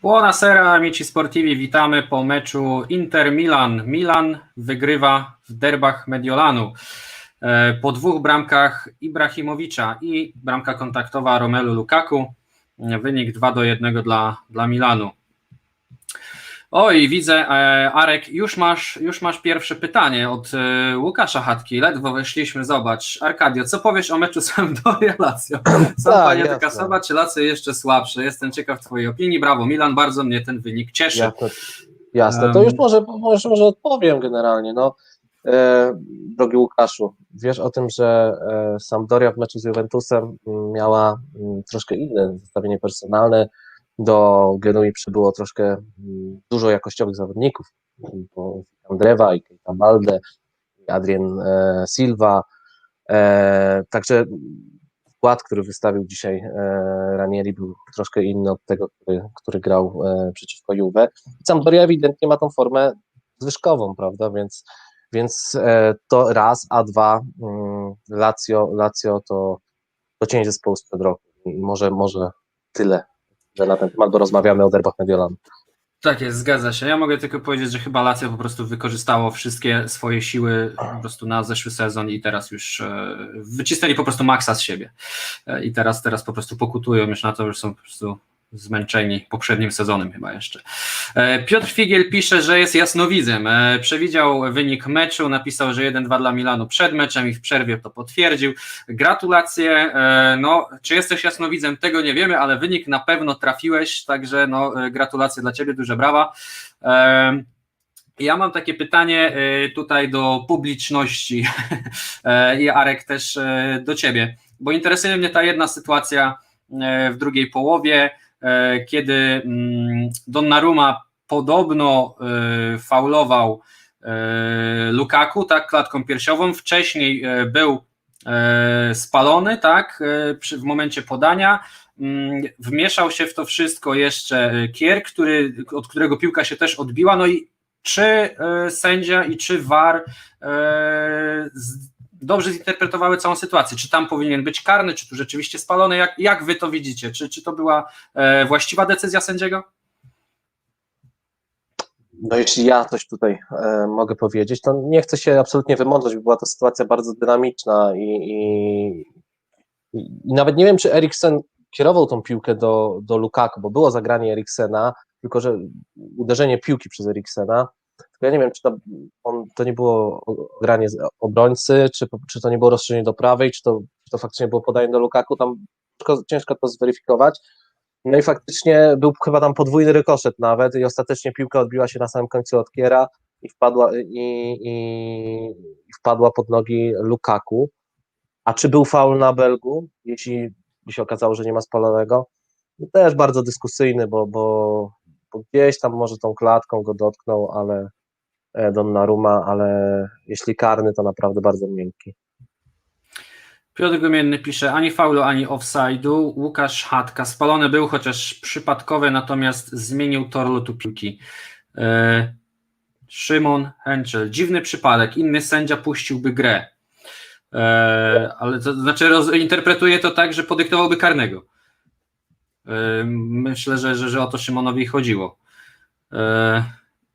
Buonasera amici sportivi, witamy po meczu Inter-Milan. Milan wygrywa w derbach Mediolanu. E, Po dwóch bramkach Ibrahimowicza i bramka kontaktowa Romelu Lukaku. Wynik 2 do 1 dla, dla Milanu. Oj, widzę, e, Arek, już masz, już masz pierwsze pytanie od e, Łukasza Chatki. Ledwo weszliśmy, zobacz. Arkadio, co powiesz o meczu Sampdoria Lazio? Są Tak, jasne. Kasowa, czy Lazio jeszcze słabsze? Jestem ciekaw twojej opinii. Brawo, Milan, bardzo mnie ten wynik cieszy. Jasne, jasne. to już może, może, może odpowiem generalnie. No, e, drogi Łukaszu, wiesz o tym, że e, Sampdoria w meczu z Juventusem miała m, troszkę inne zestawienie personalne. Do Genui przybyło troszkę m, dużo jakościowych zawodników. bo Andrewa i Keita Balde, i Adrien e, Silva. E, także skład, który wystawił dzisiaj e, Ranieri był troszkę inny od tego, który, który grał przeciwko Juve. Sampdoria ewidentnie ma tą formę zwyżkową, prawda, więc, więc to raz, a dwa mm, Lazio, Lazio to, to cień zespołu sprzed roku i może, może tyle że na ten temat, bo rozmawiamy o derbach Mediolanu. Tak jest, zgadza się. Ja mogę tylko powiedzieć, że chyba Lazio po prostu wykorzystało wszystkie swoje siły po prostu na zeszły sezon i teraz już e, wycisnęli po prostu maksa z siebie. E, I teraz, teraz po prostu pokutują już na to, że są po prostu zmęczeni poprzednim sezonem chyba jeszcze. E, Piotr Figiel pisze, że jest jasnowidzem. E, Przewidział wynik meczu, napisał, że 1-2 dla Milanu przed meczem i w przerwie to potwierdził. Gratulacje. E, No, czy jesteś jasnowidzem, tego nie wiemy, ale wynik na pewno trafiłeś, także no, gratulacje dla Ciebie, duże brawa. Ja mam takie pytanie tutaj do publiczności i Arek też do Ciebie, bo interesuje mnie ta jedna sytuacja w drugiej połowie, kiedy mm, Donnarumma podobno e, faulował e, Lukaku, tak, klatką piersiową, wcześniej e, był e, spalony, tak, e, w momencie podania, Mm, wmieszał się w to wszystko jeszcze e, Kier, który, od którego piłka się też odbiła, no i czy e, sędzia i czy VAR e, z, dobrze zinterpretowały całą sytuację, czy tam powinien być karny, czy tu rzeczywiście spalony, jak, jak wy to widzicie, czy, czy to była e, właściwa decyzja sędziego? No jeśli ja coś tutaj e, mogę powiedzieć, to nie chcę się absolutnie wymądrzeć, bo była to sytuacja bardzo dynamiczna i, i, i nawet nie wiem, czy Eriksen kierował tą piłkę do, do Lukaku, bo było zagranie Eriksena, tylko że uderzenie piłki przez Eriksena, ja nie wiem, czy to, on, to nie było granie obrońcy, czy, czy to nie było rozszerzenie do prawej, czy to, czy to faktycznie było podanie do Lukaku, tam ciężko, ciężko to zweryfikować. No i faktycznie był chyba tam podwójny rykoszet nawet i ostatecznie piłka odbiła się na samym końcu od Kiera i wpadła, i, i, i wpadła pod nogi Lukaku. A czy był faul na Belgu, jeśli się okazało, że nie ma spalonego? No też bardzo dyskusyjny, bo, bo, bo gdzieś tam może tą klatką go dotknął, ale Donnarumma, ale jeśli karny, to naprawdę bardzo miękki. Piotr Gumienny pisze, ani faulu, ani offside'u. Łukasz Chatka, spalony był, chociaż przypadkowy, natomiast zmienił tor lotu piłki. E, Szymon Henczel, dziwny przypadek, inny sędzia puściłby grę. E, ale to znaczy roz, interpretuję to tak, że podyktowałby karnego. E, myślę, że, że, że o to Szymonowi chodziło.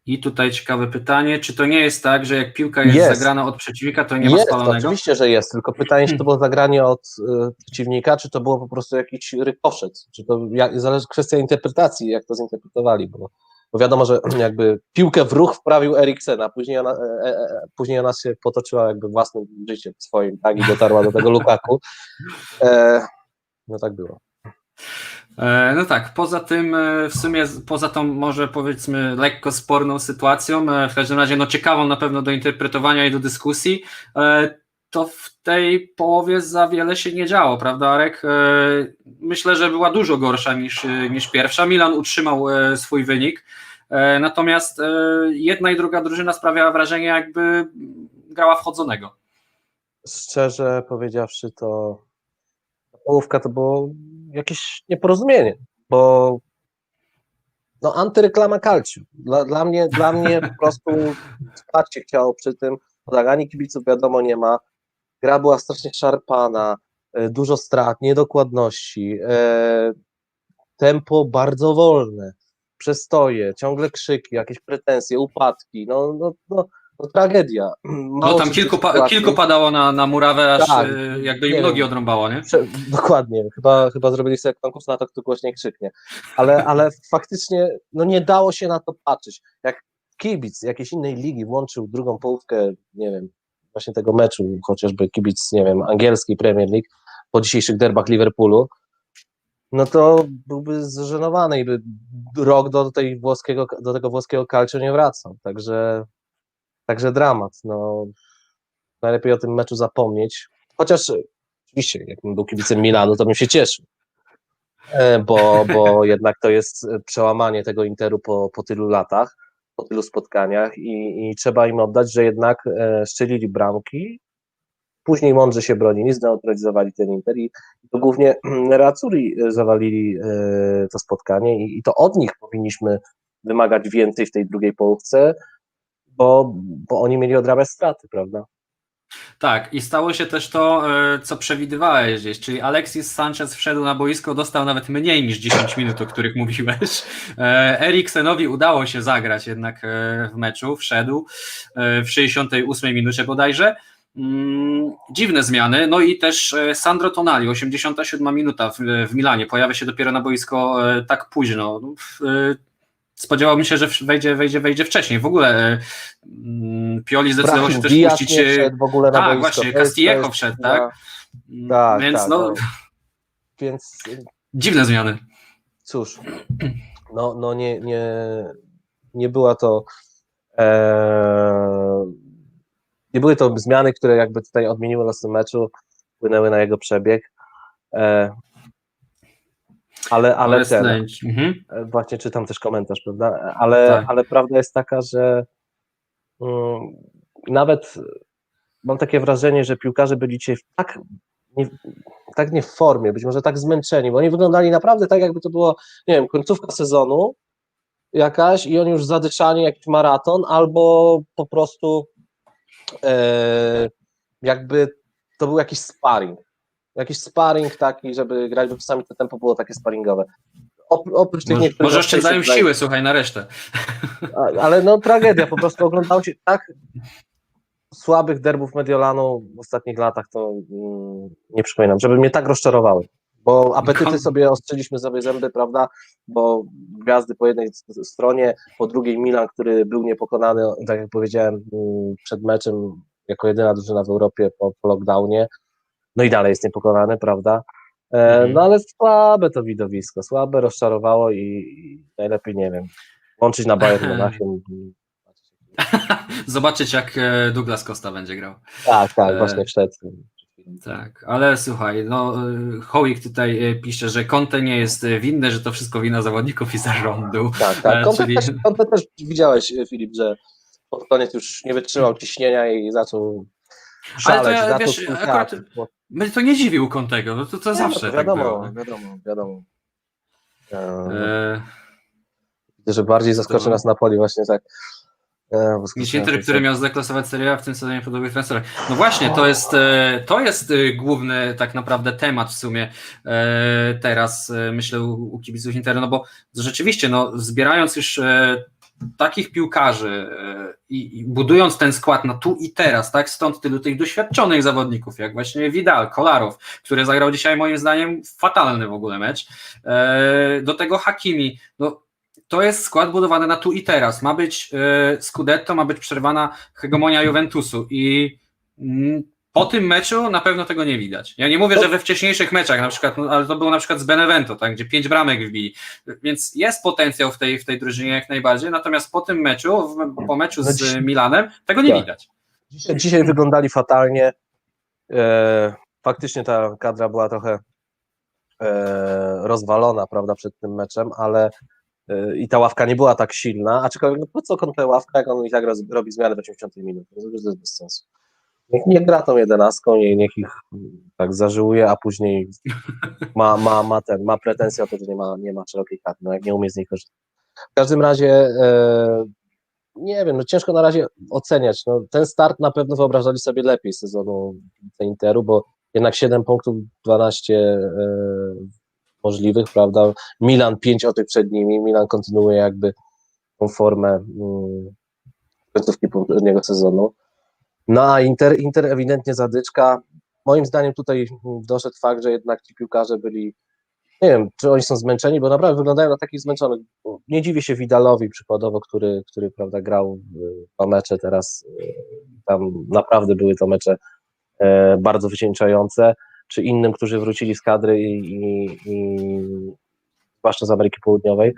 I tutaj ciekawe pytanie, czy to nie jest tak, że jak piłka jest, Jest. zagrana od przeciwnika, to nie ma jest, spalonego? oczywiście, że jest, tylko pytanie, czy to było zagranie od y, przeciwnika, czy to było po prostu jakiś rykoszet, czy to jak, zależy kwestia interpretacji, jak to zinterpretowali, bo, bo wiadomo, że jakby piłkę w ruch wprawił Eriksena, później ona, e, e, e, później ona się potoczyła jakby własnym życiem swoim, tak, i dotarła do tego Lukaku. E, no tak było. E, No tak, poza tym, e, w sumie poza tą może powiedzmy lekko sporną sytuacją, e, w każdym razie no ciekawą na pewno do interpretowania i do dyskusji, to w tej połowie za wiele się nie działo, prawda Arek? Myślę, że była dużo gorsza niż, niż pierwsza. Milan utrzymał swój wynik, natomiast jedna i druga drużyna sprawiała wrażenie jakby grała wchodzonego. Szczerze powiedziawszy, to połówka to było jakieś nieporozumienie, bo no antyreklama kalciu. Dla, dla, mnie, dla mnie po prostu spać się chciało przy tym, bo tak, ani kibiców wiadomo nie ma, gra była strasznie szarpana, e, dużo strat, niedokładności, e, tempo bardzo wolne. przestoje, ciągle krzyki, jakieś pretensje, upadki, no, no, no, no tragedia. No tam kilku, pa, kilku padało na, na murawę, aż Tak, e, jak do im nogi wiem. odrąbało, nie? Dokładnie, chyba, chyba zrobili sobie konkurs na to, kto głośniej krzyknie. Ale, ale faktycznie no nie dało się na to patrzeć. Jak kibic jakiejś innej ligi włączył drugą połówkę, nie wiem, właśnie tego meczu, chociażby kibic, nie wiem, angielskiej Premier League po dzisiejszych derbach Liverpoolu, no to byłby zżenowany i by rok do, tej włoskiego, do tego włoskiego calcio nie wracał. Także, także dramat. No, najlepiej o tym meczu zapomnieć. Chociaż oczywiście, jakbym był kibicem Milanu, to bym się cieszył. E, Bo, bo jednak to jest przełamanie tego Interu po, po tylu latach, po tylu spotkaniach i, i trzeba im oddać, że jednak e, szczelili bramki, później mądrze się bronili, zneutralizowali ten Inter i to głównie Nerazzurri e, zawalili e, to spotkanie i, i to od nich powinniśmy wymagać więcej w tej drugiej połówce, bo, bo oni mieli odrabiać straty, prawda? Tak, i stało się też to, e, co przewidywałeś gdzieś, czyli Alexis Sanchez wszedł na boisko, dostał nawet mniej niż 10 minut, o których mówiłeś. E, Eriksenowi udało się zagrać jednak e, w meczu, wszedł w 68 minucie bodajże. Mm, Dziwne zmiany, no i też Sandro Tonali, 87 minuta w, Milanie, pojawia się dopiero na boisko tak późno. E, Spodziewałbym się, że wejdzie, wejdzie, wejdzie wcześniej. W ogóle e, mm, Pioli zdecydował się też puścić. e, wszedł w ogóle na tak, boisko. właśnie, Castillejo wszedł, no, tak? tak, Więc tak, no, no. Więc dziwne zmiany. cóż, no, no nie, nie, nie była to e, nie były to zmiany, które jakby tutaj odmieniły losy meczu, wpłynęły na jego przebieg. E, ale, ale ten. Mhm. E, Właśnie czytam też komentarz, prawda? Ale, Tak. ale prawda jest taka, że mm, nawet mam takie wrażenie, że piłkarze byli dzisiaj tak nie, tak nie w formie, być może tak zmęczeni, bo oni wyglądali naprawdę tak, jakby to było, nie wiem, końcówka sezonu jakaś i oni już zadyszani jakiś maraton, albo po prostu e, jakby to był jakiś sparring. Jakiś sparring taki, żeby grać, bo czasami to tempo było takie sparingowe. Op- oprócz tych Może, niektórych może oszczędzają siły, słuchaj, na resztę. Ale no tragedia, po prostu oglądało się tak słabych derbów Mediolanu w ostatnich latach, to mm, nie przypominam, żeby mnie tak rozczarowały. Bo apetyty Kon- sobie ostrzyliśmy sobie zęby, prawda? Bo gwiazdy po jednej stronie, po drugiej Milan, który był niepokonany, tak jak powiedziałem mm, przed meczem, jako jedyna drużyna w Europie po, po lockdownie. No i dalej jest niepokonany, prawda? E, Mhm. No ale słabe to widowisko, słabe, rozczarowało i, i najlepiej, nie wiem, łączyć na Bayern Monachium. Zobaczyć, jak e, Douglas Costa będzie grał. Tak, tak, E, właśnie wszedł. Tak, ale słuchaj, no Hołik tutaj pisze, że Conte nie jest winny, że to wszystko wina zawodników i zarządu. Tak, tak. E, Kąpę, czyli- też, Kąpę też widziałeś, Filip, że pod koniec już nie wytrzymał ciśnienia i zaczął Ale to ja, wiesz, tłuchać. akurat Mnie to nie dziwił Contego, no to, to Nie, zawsze no to tak wiadomo, było. wiadomo, wiadomo. E, E, Widzę, że bardziej zaskoczy to- nas Napoli właśnie tak. E, Niż Inter, który miał zdeklasować Serie w tym sezonie po dobrych transferach. No właśnie, to jest, e, to jest główny tak naprawdę temat w sumie teraz, myślę, u, kibiców Interu, no bo rzeczywiście, no, zbierając już takich piłkarzy e, i, i budując ten skład na tu i teraz, tak, stąd tylu tych doświadczonych zawodników, jak właśnie Vidal, Kolarow, który zagrał dzisiaj moim zdaniem fatalny w ogóle mecz, e, do tego Hakimi, no to jest skład budowany na tu i teraz. Ma być e, Scudetto, ma być przerwana hegemonia Juventusu i mm, po tym meczu na pewno tego nie widać. Ja nie mówię, że we wcześniejszych meczach, na przykład, no, ale to było na przykład z Benevento, tak, gdzie pięć bramek wbili, więc jest potencjał w tej, w tej drużynie jak najbardziej, natomiast po tym meczu, w, po meczu z Milanem, tego nie Tak. widać. Dzisiaj, dzisiaj wyglądali fatalnie. E, faktycznie ta kadra była trochę e, rozwalona, prawda, przed tym meczem, ale e, i ta ławka nie była tak silna, aczkolwiek no po co tę ławka, jak on i tak roz, robi zmiany w 80 minut, to jest bez sensu. Niech nie gra tą jedenastką, nie, niech ich tak zażyłuje, a później ma, ma, ma ten, ma pretensje o to, że nie ma, nie ma szerokiej kadry, no jak nie umie z niej korzystać. W każdym razie e, nie wiem, no ciężko na razie oceniać. No, ten start na pewno wyobrażali sobie lepiej sezonu Interu, bo jednak 7 punktów, 12 e, możliwych, prawda? Milan pięć oczek przed nimi, Milan kontynuuje jakby tą formę mm, końcówki poprzedniego sezonu. No a Inter, Inter ewidentnie zadyczka. Moim zdaniem tutaj doszedł fakt, że jednak ci piłkarze byli, nie wiem, czy oni są zmęczeni, bo naprawdę wyglądają na takich zmęczonych. Nie dziwię się Widalowi przykładowo, który, który prawda, grał y, dwa mecze teraz, y, tam naprawdę były to mecze e, bardzo wycieńczające, czy innym, którzy wrócili z kadry i, i, i zwłaszcza z Ameryki Południowej,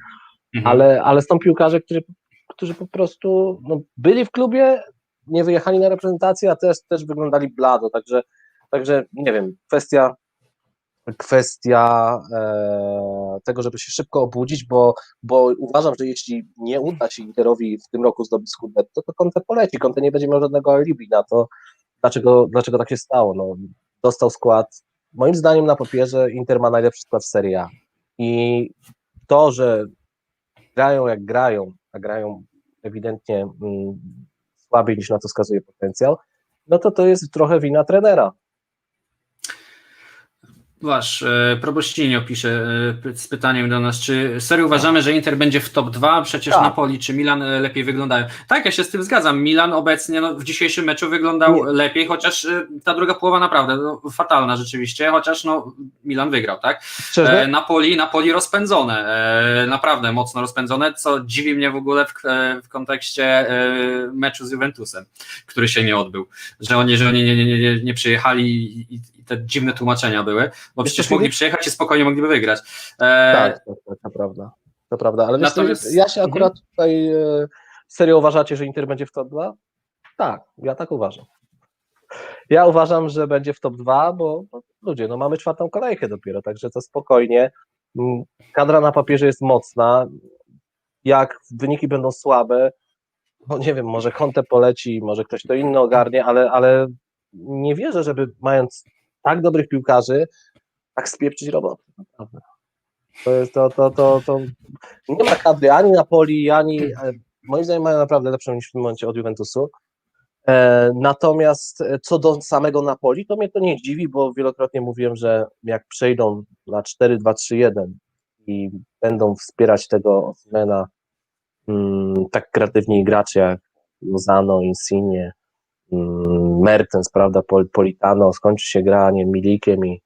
Mhm. ale, ale są piłkarze, którzy, którzy po prostu no, byli w klubie, nie wyjechali na reprezentację, a też, też wyglądali blado, także, także nie wiem, kwestia kwestia e, tego, żeby się szybko obudzić, bo, bo uważam, że jeśli nie uda się Interowi w tym roku zdobyć Scudetto, to Conte poleci, Conte nie będzie miał żadnego alibi na to, dlaczego, dlaczego tak się stało, no, dostał skład, moim zdaniem na papierze. Inter ma najlepszy skład w Serie A. I to, że grają jak grają, a grają ewidentnie mm, słabiej niż na to wskazuje potencjał, no to to jest trochę wina trenera. Wasz e, Probościnio pisze e, z pytaniem do nas, czy serio uważamy, że Inter będzie w top 2? Przecież Tak. Napoli czy Milan e, lepiej wyglądają. Tak, ja się z tym zgadzam. Milan obecnie no, w dzisiejszym meczu wyglądał Nie. lepiej, chociaż ta druga połowa naprawdę no, fatalna rzeczywiście, chociaż no, Milan wygrał, tak? E, Napoli, Napoli rozpędzone, e, naprawdę mocno rozpędzone, co dziwi mnie w ogóle w, w kontekście e, meczu z Juventusem, który się nie odbył, że oni, że oni nie, nie, nie, nie, przyjechali i te dziwne tłumaczenia były, bo przecież mogli przyjechać i spokojnie mogliby wygrać. E, Tak, tak, tak, to prawda. To prawda, ale Natomiast- ja się akurat tutaj e, serio uważacie, że Inter będzie w top 2? Tak, ja tak uważam. Ja uważam, że będzie w top 2, bo, bo ludzie, no mamy czwartą kolejkę dopiero, także to spokojnie. Mm, Kadra na papierze jest mocna. Jak wyniki będą słabe, no nie wiem, może Conte poleci, może ktoś to inny ogarnie, ale, ale nie wierzę, żeby mając tak dobrych piłkarzy, tak spieprzyć. Naprawdę. To jest to, to, to, to nie ma kadry ani Napoli, ani e, moim zdaniem mają naprawdę lepszą niż w tym momencie od Juventusu. E, natomiast e, co do samego Napoli, to mnie to nie dziwi, bo wielokrotnie mówiłem, że jak przejdą na 4-2-3-1 i będą wspierać tego Osimena mm, tak kreatywni gracze jak Lozano, Insigne, Mertens, prawda, Pol, Politano, skończy się granie Milikiem i,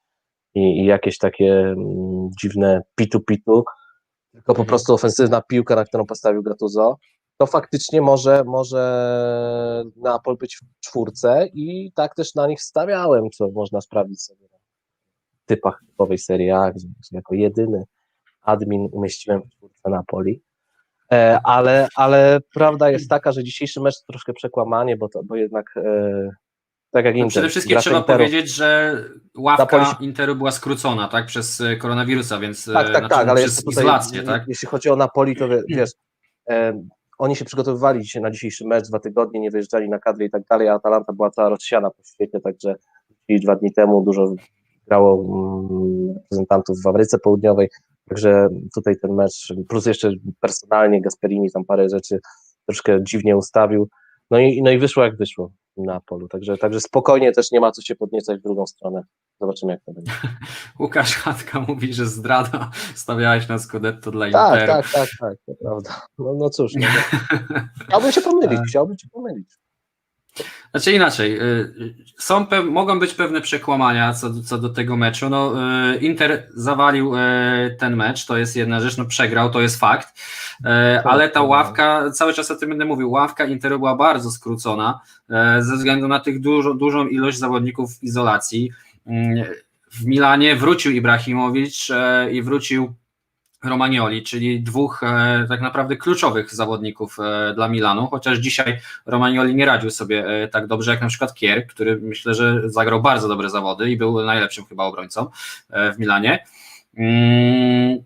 i, i jakieś takie mm, dziwne pitu-pitu, tylko po Mhm. prostu ofensywna piłka, na którą postawił Gattuso, to faktycznie może, może Neapol być w czwórce i tak też na nich stawiałem, co można sprawdzić sobie na typach typowej Serie A, gdzie jako jedyny admin umieściłem w czwórce Napoli. E, ale, ale prawda jest taka, że dzisiejszy mecz to troszkę przekłamanie, bo, to, bo jednak e, tak jak no Inter. przede wszystkim trzeba Interu- powiedzieć, że ławka Napoli- Interu była skrócona tak, przez e, koronawirusa, więc Tak, tak, znaczy, tak, ale przez tutaj, izolację. Tak? jeśli chodzi o Napoli, to wie- wiesz, oni się przygotowywali dzisiaj na dzisiejszy mecz, dwa tygodnie, nie wyjeżdżali na kadrę i tak dalej, a Atalanta była cała rozsiana po świecie, także dwa dni temu dużo grało mm, reprezentantów w Ameryce Południowej, także tutaj ten mecz, plus jeszcze personalnie Gasperini tam parę rzeczy troszkę dziwnie ustawił, no i, no i wyszło jak wyszło na polu, także, także spokojnie też nie ma co się podniecać w drugą stronę, zobaczymy jak to będzie. Łukasz Chatka mówi, że zdrada, stawiałeś na Scudetto dla Tak, Interu. tak, tak, tak, to prawda. No, no cóż, no. chciałbym się pomylić, chciałbym się pomylić. Znaczy inaczej, y, y, są mogą być pewne przekłamania co, do- co do tego meczu. No, y, Inter zawalił ten mecz, to jest jedna rzecz, no przegrał, to jest fakt, Y, ale ta no. ławka, cały czas o tym będę mówił, ławka Interu była bardzo skrócona ze względu na tych dużo, dużą ilość zawodników w izolacji. W Milanie wrócił Ibrahimowicz i wrócił Romagnoli, czyli dwóch e, tak naprawdę kluczowych zawodników e, dla Milanu, chociaż dzisiaj Romagnoli nie radził sobie e, tak dobrze jak na przykład Kier, który myślę, że zagrał bardzo dobre zawody i był najlepszym chyba obrońcą e, w Milanie. Mm,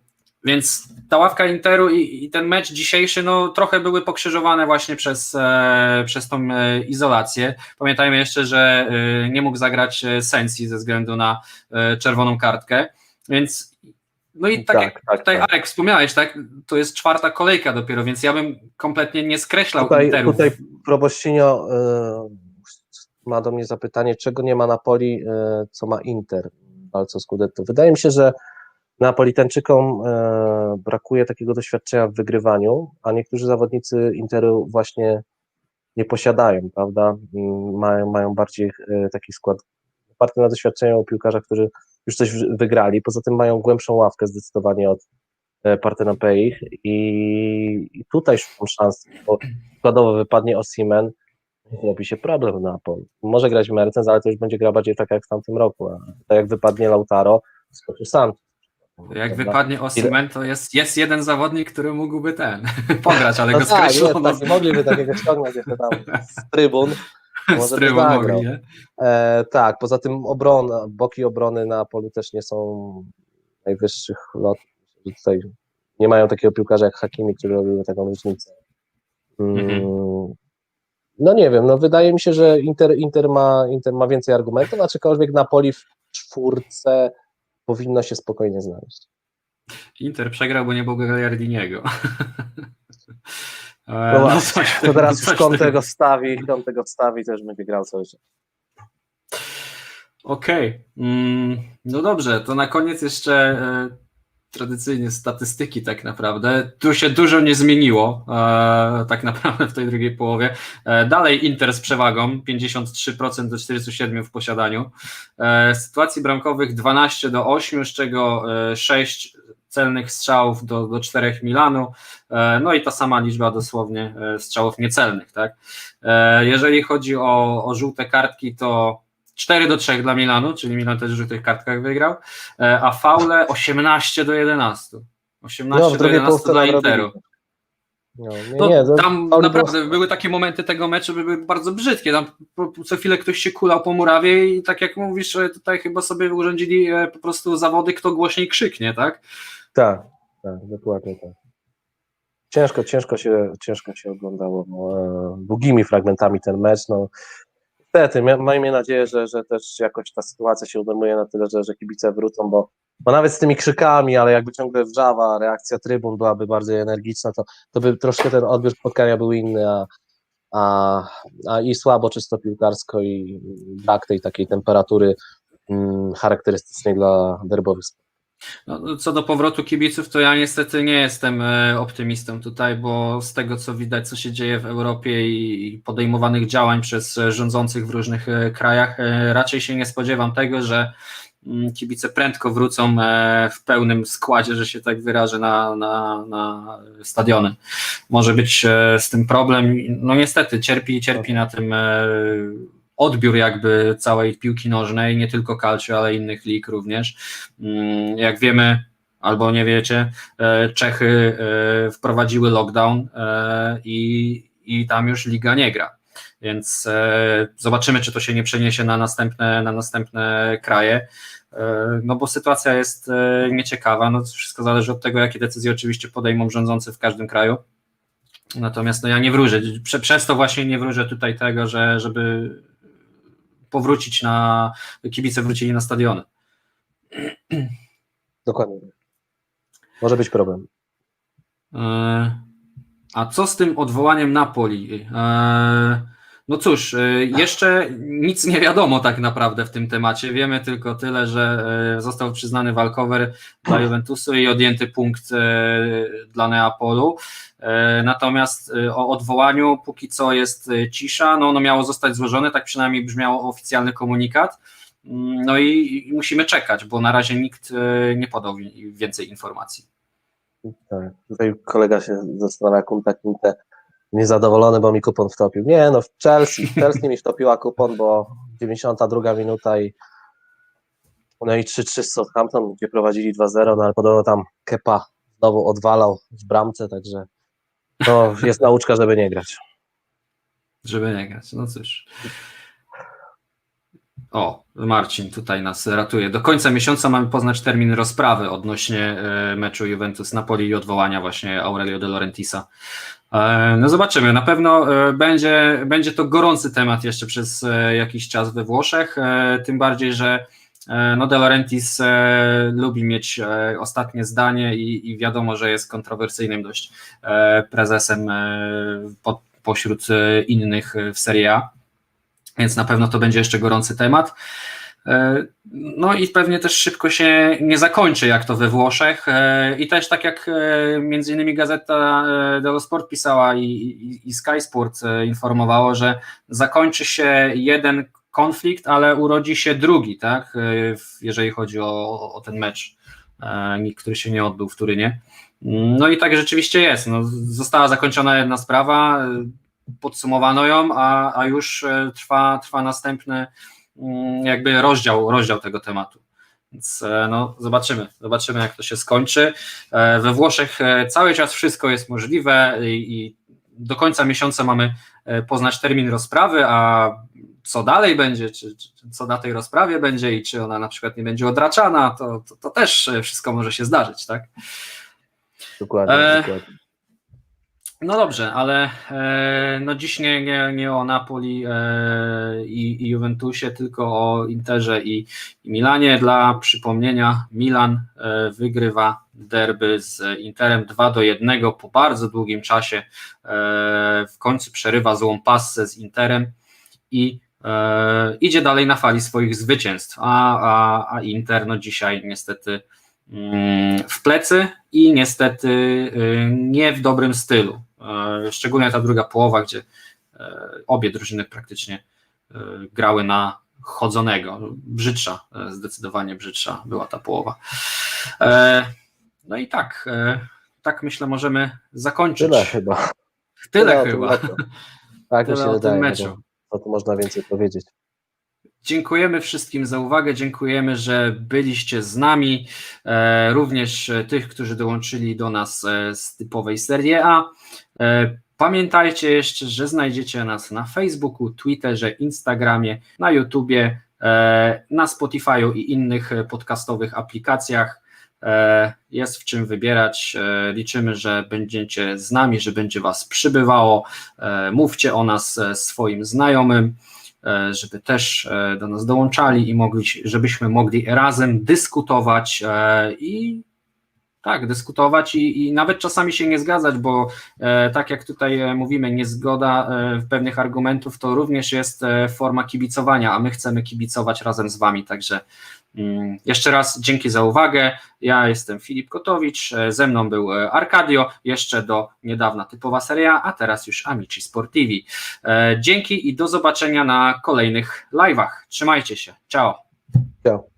więc ta ławka Interu i, i ten mecz dzisiejszy no, trochę były pokrzyżowane właśnie przez, e, przez tą e, izolację. Pamiętajmy jeszcze, że e, nie mógł zagrać e, Sensi ze względu na e, czerwoną kartkę, więc no i tak, Tak, jak tak, tutaj tak. Arek wspomniałeś, tak, to jest czwarta kolejka dopiero, więc ja bym kompletnie nie skreślał Tutaj, Interu. tutaj Probościnio y, ma do mnie zapytanie, czego nie ma Napoli, y, co ma Inter w walce o Scudetto. Wydaje mi się, że Neapolitańczykom e, brakuje takiego doświadczenia w wygrywaniu, a niektórzy zawodnicy Interu właśnie nie posiadają, prawda? Mają, mają bardziej e, taki skład oparty na doświadczeniu piłkarza, którzy już coś wy- wygrali. Poza tym mają głębszą ławkę zdecydowanie od e, Partena Peich i, i tutaj szukam szans, bo przykładowo wypadnie Osimen, robi się problem na Napoli. Może grać Mertens, ale to już będzie gra bardziej tak jak w tamtym roku. A tak jak wypadnie Lautaro, skoczy sam. Jak wypadnie Osimhen, to jest, jest jeden zawodnik, który mógłby ten pograć, ale No go tak, skreślono nie, tak, mogliby takiego ściągnąć jeszcze tam z trybun. może by zagrał. mogli? E, tak, poza tym obrona, boki obrony na polu też nie są najwyższych że Tutaj nie mają takiego piłkarza jak Hakimi, który robił taką różnicę. Mm, Mhm. No nie wiem, no wydaje mi się, że Inter, Inter, ma, Inter ma więcej argumentów, aczkolwiek Napoli w czwórce powinno się spokojnie znaleźć. Inter przegrał, bo nie było Gagliardiniego. E, No coś w To teraz coś już w Conte tym- go wstawi, Conte go wstawi, to już będzie grał cały czas. Okej. Mm, no dobrze, to na koniec jeszcze e, tradycyjnie statystyki tak naprawdę. Tu się dużo nie zmieniło e, tak naprawdę w tej drugiej połowie. E, dalej Inter z przewagą 53% do 47% w posiadaniu. E, sytuacji bramkowych 12 do 8, z czego e, 6 celnych strzałów do, do 4 Milanu. E, no i ta sama liczba dosłownie e, strzałów niecelnych. Tak? E, jeżeli chodzi o, o żółte kartki, to 4 do 3 dla Milanu, czyli Milan też w żółtych kartkach wygrał, a faule 18 do 11. 18 No, do drugiej 11 połówce dla Interu. No, nie, nie, to tam naprawdę było- były takie momenty tego meczu, by były bardzo brzydkie. Tam co chwilę ktoś się kulał po murawie i tak jak mówisz, tutaj chyba sobie urządzili po prostu zawody, kto głośniej krzyknie, tak? Tak, tak, dokładnie tak. Ciężko, ciężko się, ciężko się oglądało no, e, długimi fragmentami ten mecz. No, niestety, miejmy nadzieję, że, że też jakoś ta sytuacja się unormuje na tyle, że, że kibice wrócą, bo, bo nawet z tymi krzykami, ale jakby ciągle wrzawa, reakcja trybun byłaby bardziej energiczna, to, to by troszkę ten odbiór spotkania był inny, a, a, a i słabo czysto piłkarsko i brak tej takiej temperatury mm, charakterystycznej dla derbowych No, co do powrotu kibiców, to ja niestety nie jestem e, optymistą tutaj, bo z tego co widać, co się dzieje w Europie i i podejmowanych działań przez e, rządzących w różnych e, krajach, raczej się nie spodziewam tego, że mm, kibice prędko wrócą w pełnym składzie, że się tak wyrażę, na, na, na stadiony. Może być z tym problem. No niestety, cierpi cierpi na tym odbiór jakby całej piłki nożnej, nie tylko calcio, ale innych lig również. Mm, Jak wiemy, albo nie wiecie, e, Czechy e, wprowadziły lockdown e, i, i tam już liga nie gra. Więc zobaczymy, czy to się nie przeniesie na następne, na następne kraje. No bo sytuacja jest nieciekawa. No, wszystko zależy od tego, jakie decyzje oczywiście podejmą rządzący w każdym kraju. Natomiast no, ja nie wróżę. Prze, przez to właśnie nie wróżę tutaj tego, że żeby powrócić na kibice wrócili na stadiony. Dokładnie. Może być problem. E, A co z tym odwołaniem Napoli? E, No cóż, e, jeszcze nic nie wiadomo tak naprawdę w tym temacie. Wiemy tylko tyle, że e, został przyznany walkover dla Juventusu i odjęty punkt e, dla Neapolu. Natomiast o odwołaniu póki co jest cisza. No ono miało zostać złożone, tak przynajmniej brzmiał oficjalny komunikat. Mm, No i musimy czekać, bo na razie nikt nie podał wi- więcej informacji. Tak. Tutaj kolega się zastanawia, Kunta Kinte niezadowolony, bo mi kupon wtopił. Nie, no w Chelsea, w Chelsea mi wtopiła kupon, bo 92 minuta i no i 3-3 z Southampton, gdzie prowadzili 2-0, no ale podobno tam Kepa znowu odwalał w bramce, także to jest nauczka, żeby nie grać. Żeby nie grać, no cóż. O, Marcin tutaj nas ratuje. Do końca miesiąca mamy poznać termin rozprawy odnośnie e, meczu Juventus-Napoli i odwołania właśnie Aurelio de Laurentisa. E, No zobaczymy, na pewno e, będzie, będzie to gorący temat jeszcze przez e, jakiś czas we Włoszech, tym bardziej, że no De Laurentiis lubi mieć ostatnie zdanie i, i wiadomo, że jest kontrowersyjnym dość prezesem e, po, pośród innych w Serie A, więc na pewno to będzie jeszcze gorący temat. E, No i pewnie też szybko się nie zakończy, jak to we Włoszech. E, I też tak jak e, między innymi Gazeta dello Sport pisała i, i, i Sky Sport informowało, że zakończy się jeden konflikt, ale urodzi się drugi, tak? Jeżeli chodzi o, o ten mecz, który się nie odbył w Turynie. No i tak rzeczywiście jest. No, została zakończona jedna sprawa, podsumowano ją, a, a już trwa, trwa następny mm, jakby rozdział, rozdział tego tematu. Więc e, no, zobaczymy, zobaczymy jak to się skończy. E, We Włoszech e, cały czas wszystko jest możliwe i, do końca miesiąca mamy poznać termin rozprawy, a co dalej będzie, czy, czy co na tej rozprawie będzie i czy ona na przykład nie będzie odraczana, to, to, to też wszystko może się zdarzyć, tak? Dokładnie, E, dokładnie. No dobrze, ale e, no dziś nie, nie, nie o Napoli e, i, i Juventusie, tylko o Interze i, i Milanie. Dla przypomnienia, Milan e, wygrywa derby z Interem 2 do 1 po bardzo długim czasie. W końcu przerywa złą passę z Interem i idzie dalej na fali swoich zwycięstw. A, a, a Inter no dzisiaj niestety w plecy i niestety y, nie w dobrym stylu. Szczególnie ta druga połowa, gdzie e, obie drużyny praktycznie e, grały na chodzonego. Brzydsza, e, zdecydowanie brzydsza była ta połowa. No i tak, tak myślę możemy zakończyć. Tyle chyba. Tyle tym chyba. Tak Tyle się o tym wydaje. meczu. to- tu można więcej powiedzieć? Dziękujemy wszystkim za uwagę, dziękujemy, że byliście z nami, e, również e, tych, którzy dołączyli do nas e, z typowej Serie A. Pamiętajcie jeszcze, że znajdziecie nas na Facebooku, Twitterze, Instagramie, na YouTubie, na Spotify'u i innych podcastowych aplikacjach. Jest w czym wybierać. Liczymy, że będziecie z nami, że będzie Was przybywało. Mówcie o nas swoim znajomym żeby też e, do nas dołączali i mogli, żebyśmy mogli razem dyskutować e, i tak, dyskutować i, i nawet czasami się nie zgadzać, bo e, tak jak tutaj e, mówimy, niezgoda e, pewnych argumentów to również jest e, forma kibicowania, a my chcemy kibicować razem z Wami, także jeszcze raz dzięki za uwagę. Ja jestem Filip Kotowicz, e, ze mną był e, Arkadio, jeszcze do niedawna typowa seria, a teraz już Amici Sportivi. E, Dzięki i do zobaczenia na kolejnych live'ach. Trzymajcie się. Ciao. Ciao.